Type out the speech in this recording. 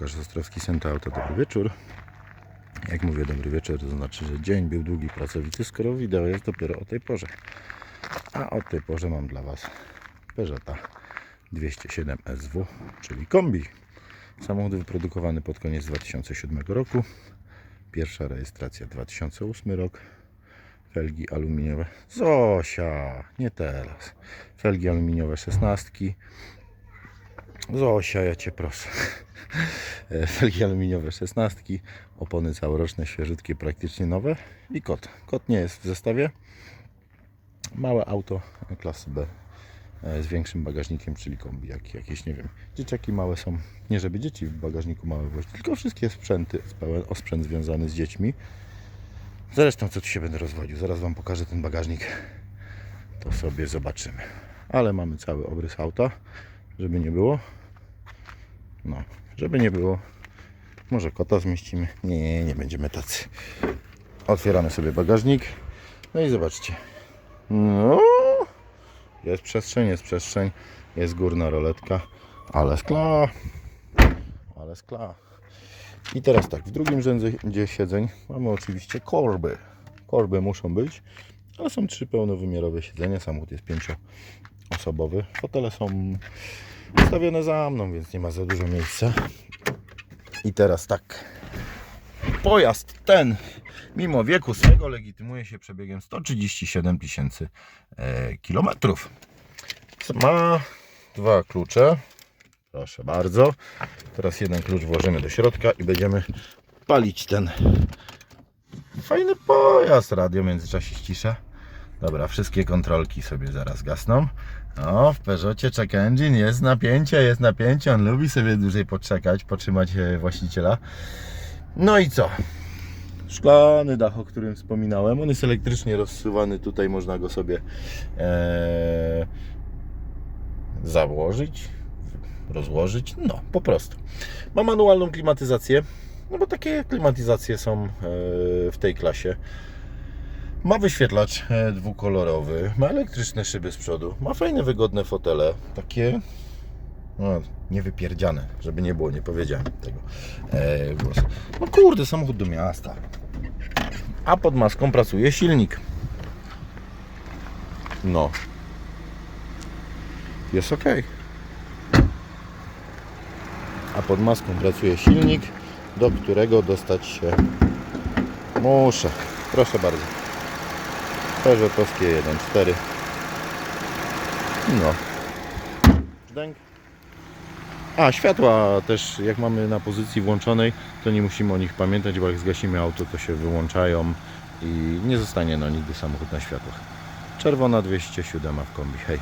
Łukasz Ostrowski, Senta Auto, dobry wieczór. Jak mówię dobry wieczór, to znaczy, że dzień był długi, pracowity, skoro wideo jest dopiero o tej porze. A o tej porze mam dla Was Peugeota 207 SW, czyli kombi. Samochód wyprodukowany pod koniec 2007 roku. Pierwsza rejestracja 2008 rok. Felgi aluminiowe. Zosia, nie teraz. Felgi aluminiowe 16. Zosia, ja Cię proszę. Felgi aluminiowe 16, opony całoroczne, świeżutkie, praktycznie nowe i kot. Kot nie jest w zestawie. Małe auto klasy B e, z większym bagażnikiem, czyli kombi, jak, jakieś, nie wiem, dzieciaki małe są. Nie żeby dzieci w bagażniku małe wozić, tylko wszystkie sprzęty, pełen osprzęt związany z dziećmi. Zresztą co tu się będę rozwodził, zaraz Wam pokażę ten bagażnik, to sobie zobaczymy. Ale mamy cały obrys auta, żeby nie było. No, żeby nie było. Może kota zmieścimy. Nie, nie będziemy tacy. Otwieramy sobie bagażnik. No i zobaczcie. No, jest przestrzeń, jest przestrzeń. Jest górna roletka, ale skla. Ale skla. I teraz tak, w drugim rzędzie siedzeń mamy oczywiście korby. Korby muszą być, ale są trzy pełnowymiarowe siedzenia. Samochód jest pięcioosobowy. Fotele są ustawione za mną, więc nie ma za dużo miejsca. I teraz tak. Pojazd ten, mimo wieku swego, legitymuje się przebiegiem 137 tysięcy e, kilometrów. Ma dwa klucze. Proszę bardzo. Teraz jeden klucz włożymy do środka i będziemy palić ten fajny pojazd. Radio w międzyczasie ścisza. Dobra, wszystkie kontrolki sobie zaraz gasną. O, w Peugeotie check engine jest napięcie, jest napięcie. On lubi sobie dłużej poczekać, potrzymać e, właściciela. No i co? Szklany dach, o którym wspominałem. On jest elektrycznie rozsuwany. Tutaj można go sobie e, założyć, rozłożyć. No, po prostu. Ma manualną klimatyzację. No bo takie klimatyzacje są e, w tej klasie. Ma wyświetlacz e, dwukolorowy, ma elektryczne szyby z przodu, ma fajne, wygodne fotele, takie no, niewypierdziane, żeby nie było, nie powiedziałem tego e, głos. No kurde, samochód do miasta. A pod maską pracuje silnik. No. Jest ok. A pod maską pracuje silnik, do którego dostać się muszę. Proszę bardzo. Peugeotowskie 1.4 No. Dęk. A, światła też jak mamy na pozycji włączonej to nie musimy o nich pamiętać, bo jak zgasimy auto to się wyłączają i nie zostanie no nigdy samochód na światłach. Czerwona 207 w kombi, hej